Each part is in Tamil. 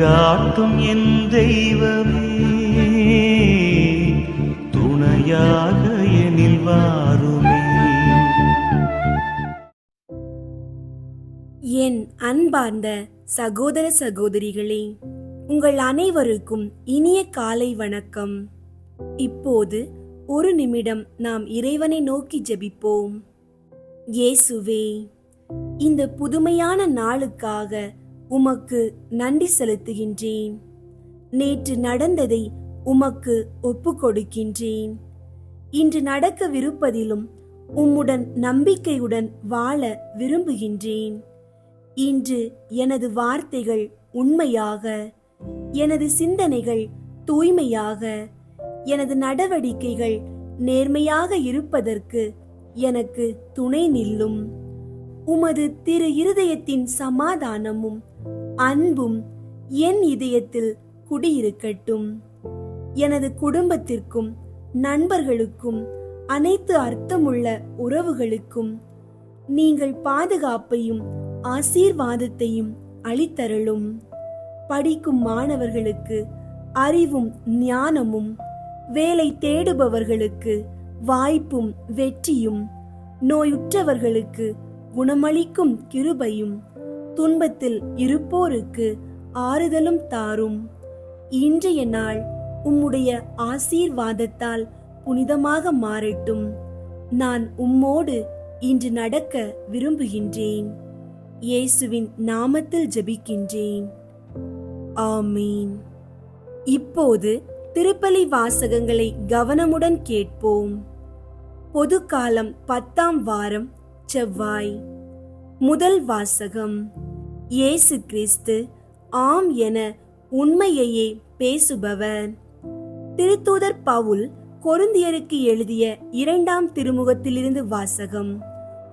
வழிகாட்டும் என் தெய்வமே. துணையாக எனில் வாருமே. என் அன்பார்ந்த சகோதர சகோதரிகளே உங்கள் அனைவருக்கும் இனிய காலை வணக்கம். இப்போது ஒரு நிமிடம் நாம் இறைவனை நோக்கி ஜெபிப்போம். இயேசுவே இந்த புதுமையான நாளுக்காக உமக்கு நன்றி செலுத்துகின்றேன். நேற்று நடந்ததை உமக்கு ஒப்பு கொடுக்கின்றேன் இன்று நடக்கவிருப்பதிலும் உம்முடன் நம்பிக்கையுடன் வாழ விரும்புகின்றேன். இன்று எனது வார்த்தைகள் உண்மையாக எனது சிந்தனைகள் தூய்மையாக எனது நடவடிக்கைகள் நேர்மையாக இருப்பதற்கு எனக்கு துணை நில்லும். உமது திரு இருதயத்தின் சமாதானமும் அன்பும் என் இதயத்தில் குடியிருக்கட்டும். எனது குடும்பத்திற்கும் நண்பர்களுக்கும் அனைத்து அர்த்தமுள்ள உறவுகளுக்கும் நீங்கள் பாதுகாப்பையும் ஆசீர்வாதத்தையும் அளித்தருளும். படிக்கும் மாணவர்களுக்கு அறிவும் ஞானமும் வேலை தேடுபவர்களுக்கு வாய்ப்பும் வெற்றியும் நோயுற்றவர்களுக்கு குணமளிக்கும் கிருபையும் துன்பத்தில் இருப்போருக்கு ஆறுதலும் தாரும். இன்றைய நாள் உம்முடைய ஆசீர்வாதத்தால் புனிதமாக மாறட்டும். நான் உம்மோடு இன்று நடக்க விரும்புகின்றேன். இயேசுவின் நாமத்தில் ஜெபிக்கின்றேன். ஆமீன். இப்போது திருப்பலி வாசகங்களை கவனமுடன் கேட்போம். பொதுக்காலம் பத்தாம் வாரம் செவ்வாய். முதல் வாசகம். இயேசு கிறிஸ்து ஆம் என உண்மையையே பேசுபவர். திருத்தூதர் பவுல் கொருந்தியருக்கு எழுதிய இரண்டாம் திருமுகத்திலிருந்து வாசகம்.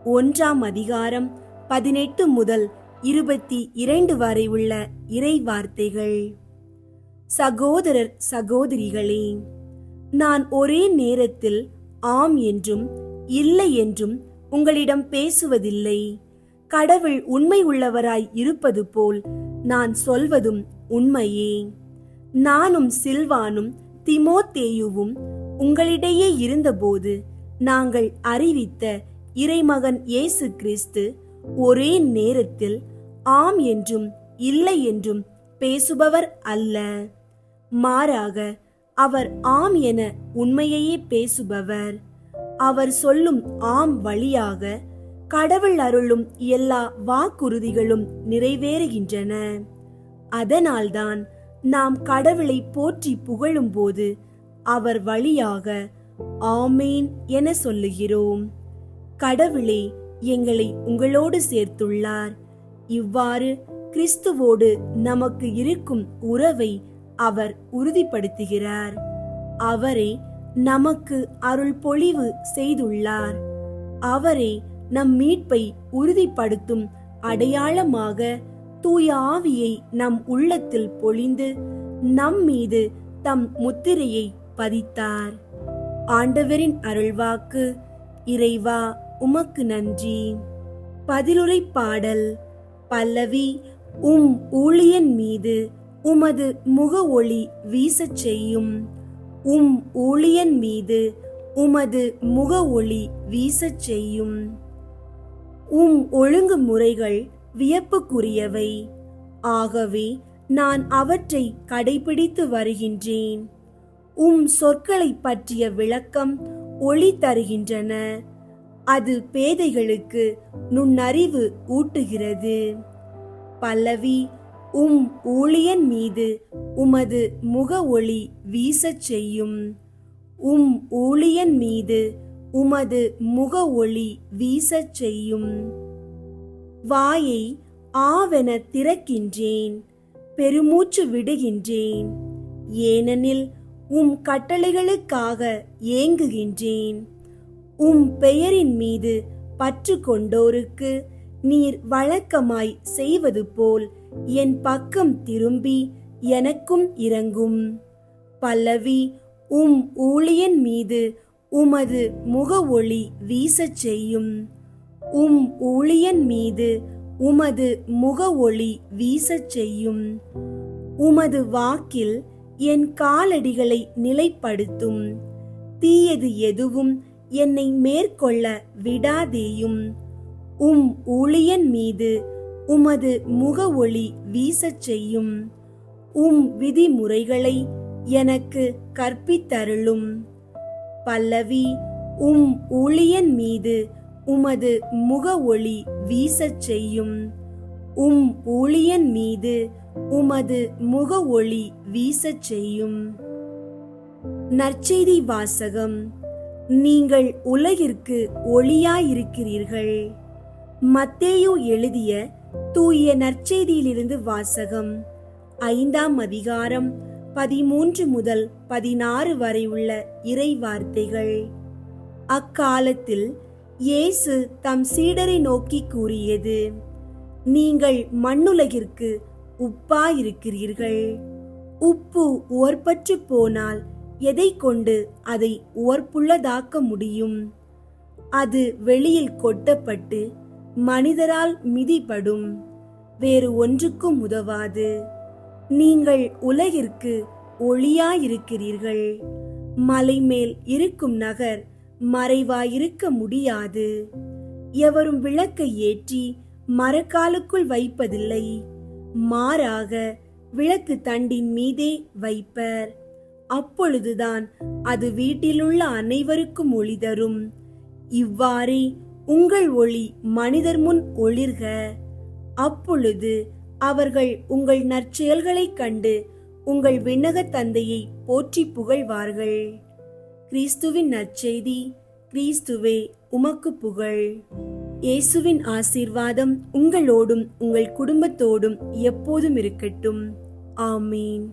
ஒன்றாம் அதிகாரம் பதினெட்டு முதல் இருபத்தி இரண்டு வரை உள்ள இறை வார்த்தைகள். சகோதரர் சகோதரிகளே நான் ஒரே நேரத்தில் ஆம் என்றும் இல்லை என்றும் உங்களிடம் பேசுவதில்லை. கடவுள் உண்மை உள்ளவராய் இருப்பது போல் நான் சொல்வதும் உண்மையே. நானும் சில்வானும் திமோத்தேயுவும் உங்களிடையே இருந்தபோது நாங்கள் அறிவித்த இறைமகன் இயேசு கிறிஸ்து ஒரே நேரத்தில் ஆம் என்றும் இல்லை என்றும் பேசுபவர் அல்ல. மாறாக அவர் ஆம் என உண்மையையே பேசுபவர். அவர் சொல்லும் ஆம் வழியாக கடவுள் அருளும் எல்லா வாக்குறுதிகளும் நிறைவேறுகின்றன. அதனால்தான் நாம் கடவுளை போற்றி புகழும்போது அவர் வழியாக ஆமேன் என சொல்லுகிறோம். கடவுளே எங்களை உங்களோடு சேர்த்துள்ளார். இவ்வாறு கிறிஸ்துவோடு நமக்கு இருக்கும் உறவை அவர் உறுதிப்படுத்துகிறார். அவரே நமக்கு அருள் பொழிவு செய்துள்ளார். அவரே நம் மீட்பை உறுதிப்படுத்தும் அடையாளமாக தூய ஆவியை நம் உள்ளத்தில் பொழிந்து நம் மீது தம் முத்திரையை பதித்தார். ஆண்டவரின் அருள்வாக்கு இறைவா உமக்கு நன்றி. பதிலுரை பாடல் பல்லவி உம் ஊழியன் மீது உமது முக ஒளி வீசச் செய்யும். உம் ஊழியன் மீது உமது முக ஒளி வீசச் செய்யும். உம் ஒழுங்குமுறைகள் வியப்புக்குரியவை. ஆகவே நான் அவற்றை கடைபிடித்து வருகின்றேன். உம் சொற்களை பற்றிய விளக்கம் ஒளி தருகின்றன. அது பேதைகளுக்கு நுண்ணறிவு ஊட்டுகிறது. பல்லவி உம் ஊழியன் மீது உமது முக ஒளி வீசச் செய்யும். உம் ஊழியன் மீது உமது முக ஒளி வீசச் செய்யும். வாயை ஆவென திறக்கின்றேன் பெருமூச்சு விடுகின்றேன். ஏனெனில் உம் கட்டளைகளுக்காக ஏங்குகின்றேன். உம் பெயரின் மீது பற்று கொண்டோருக்கு நீர் வழக்கமாய் செய்வது போல் என் பக்கம் திரும்பி எனக்கும் இறங்கும். பல்லவி உம் ஊழியன் மீது உமது முக ஒளி வீசச் செய்யும். உம் ஊழியன் மீது உமது முக ஒளி வீசச் செய்யும். உமது வாக்கில் என் காலடிகளை நிலைப்படுத்தும். தீயது எதுவும் என்னை மேற்கொள்ள விடாதேயும். உம் ஊழியன் மீது உமது முக ஒளி வீசச் செய்யும். உம் விதிமுறைகளை எனக்கு கற்பித்தருளும். பல்லவி உம் ஊழியன் மீது உமது முக ஒளி வீசச் செய்யும். உம் ஊழியன் மீது உமது முக ஒளி வீசச் செய்யும். நற்செய்தி வாசகம். நீங்கள் உலகிற்கு ஒளியாயிருக்கிறீர்கள். மத்தேயு எழுதிய தூய நற்செய்தியிலிருந்து வாசகம். ஐந்தாம் அதிகாரம் பதிமூன்று முதல் பதினாறு வரை உள்ள இறை வார்த்தைகள் அக்காலத்தில் இயேசு தம் சீடரை நோக்கி கூறியது நீங்கள் மண்ணுலகிற்கு உப்பாயிருக்கிறீர்கள். உப்பு உவர்பற்று போனால் எதை கொண்டு அதை உவர்ப்புள்ளதாக்க முடியும்? அது வெளியில் கொட்டப்பட்டு மனிதரால் மிதிபடும் வேறு ஒன்றுக்கும் உதவாது. நீங்கள் உலகிற்கு ஒளியாயிருக்கிறீர்கள். மலை மேல் இருக்கும் நகர் மறைவாயிருக்க முடியாது. எவரும் விளக்கை ஏற்றி மரக்காலுக்குள் வைப்பதில்லை. மாறாக விளக்கு தண்டின் மீதே வைப்பர். அப்பொழுதுதான் அது வீட்டிலுள்ள அனைவருக்கும் ஒளி தரும். இவ்வாறே உங்கள் ஒளி மனிதர் முன் ஒளிர்க. அப்பொழுது அவர்கள் உங்கள் நற்செயல்களைக் கண்டு உங்கள் விண்ணக தந்தையை போற்றி புகழ்வார்கள். கிறிஸ்துவின் நற்செய்தி கிறிஸ்துவே உமக்கு புகழ். இயேசுவின் ஆசீர்வாதம் உங்களோடும் உங்கள் குடும்பத்தோடும் எப்போதும் இருக்கட்டும். ஆமீன்.